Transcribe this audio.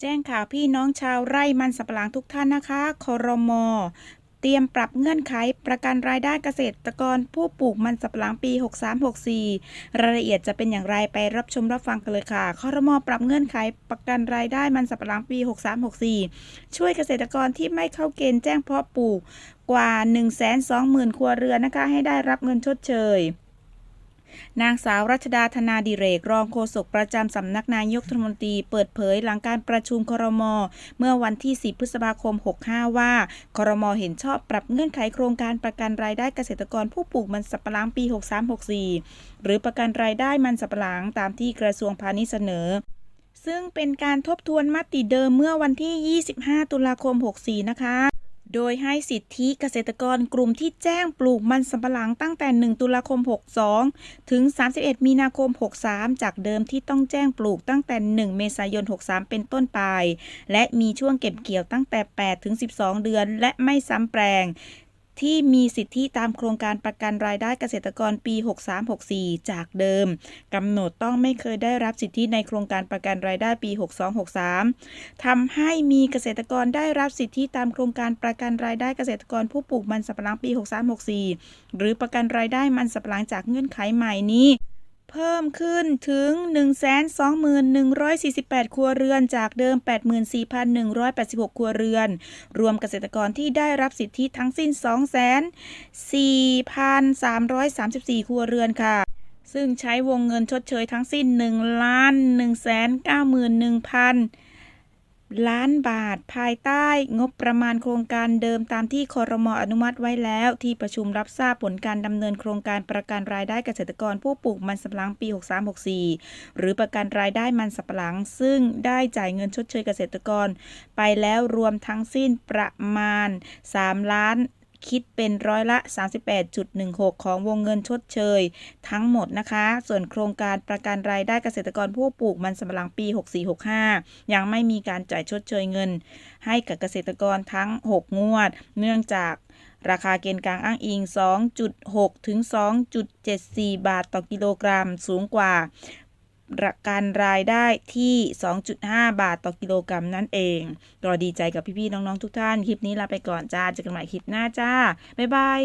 แจ้งข่าวพี่น้องชาวไร่มันสำปะหลังทุกท่านนะคะ ครม เตรียมปรับเงื่อนไขประกันรายได้เกษตรกรผู้ปลูกมันสำปะหลังปี 6364 รายละเอียดจะเป็นอย่างไรไปรับชมรับฟังกันเลยค่ะ ครม ปรับเงื่อนไขประกันรายได้มันสำปะหลังปี 6364 ช่วยเกษตรกรที่ไม่เข้าเกณฑ์แจ้งเพาะปลูกกว่า 120,000 ครัวเรือนนะคะ ให้ได้รับเงินชดเชย นางสาวรัชดาธนาดิเรก รองโฆษกประจำสำนักนายกรัฐมนตรีเปิดเผยหลังการประชุมครม เมื่อวันที่ 10 พฤษภาคม 65 ว่า ครม เห็นชอบปรับเงื่อนไขโครงการประกันรายได้เกษตรกรผู้ปลูกมันสำปะหลังปี 6364 หรือประกันรายได้มันสำปะหลังตามที่กระทรวงพาณิชย์เสนอซึ่งเป็นการทบทวนมติเดิมเมื่อวันที่ 25 ตุลาคม 64 นะคะ โดยให้สิทธิเกษตรกรกลุ่มที่แจ้งปลูกมันสำปะหลังตั้งแต่ 1 ตุลาคม 62 ถึง 31 มีนาคม 63 จากเดิมที่ต้องแจ้งปลูกตั้งแต่ 1 เมษายน 63 เป็นต้นไป และมีช่วงเก็บเกี่ยวตั้งแต่ 8 ถึง 12 เดือน และไม่ซ้ำแปลง ที่มีสิทธิตามโครงการประกันรายได้เกษตรกรปี 63-64 จากเดิมกำหนดต้องไม่เคยได้รับสิทธิในโครงการประกันรายได้ปี 62-63 ทำให้มีเกษตรกรได้รับสิทธิตามโครงการประกันรายได้เกษตรกรผู้ปลูกมันสำปะหลังปี 6364 หรือประกันรายได้มันสำปะหลังจากเงื่อนไขใหม่นี้ เพิ่มขึ้นถึง 121,148 ครัวเรือนจากเดิม 84,186 ครัวเรือน รวมเกษตรกรที่ได้รับสิทธิทั้งสิ้น 2,4,334 ครัวเรือนค่ะซึ่งใช้วงเงินชดเชยทั้งสิ้น 1 ล้าน ล้านบาท ภายใต้งบประมาณโครงการเดิมตามที่คอรมออนุมัติไว้แล้ว ที่ประชุมรับทราบผลการดำเนินโครงการประกันรายได้เกษตรกรผู้ปลูกมันสำปะหลังปี 6364 หรือประกันรายได้มันสำปะหลัง ซึ่งได้จ่ายเงินชดเชยเกษตรกร ไปแล้วรวมทั้งสิ้นประมาณ3ล้าน คิดเป็นร้อยละ 38.16 ของวงเงินชดเชย ทั้งหมดนะคะ ส่วนโครงการประกันรายได้เกษตรกรผู้ปลูกมันสำปะหลังปี 6465 ยังไม่มีการจ่ายชดเชยเงิน ให้กับเกษตรกรทั้ง 6 งวด เนื่องจากราคาเกณฑ์กลางอ้างอิง 2.6 ถึง 2.74 บาทต่อกิโลกรัม สูงกว่า การรายได้ที่ 2.5 บาทต่อกิโลกรัมนั่นเองก็ดีใจกับพี่ๆน้องๆทุกท่าน คลิปนี้ลาไปก่อนจ้าเจอกันใหม่คลิปหน้าจ้า บ๊ายบาย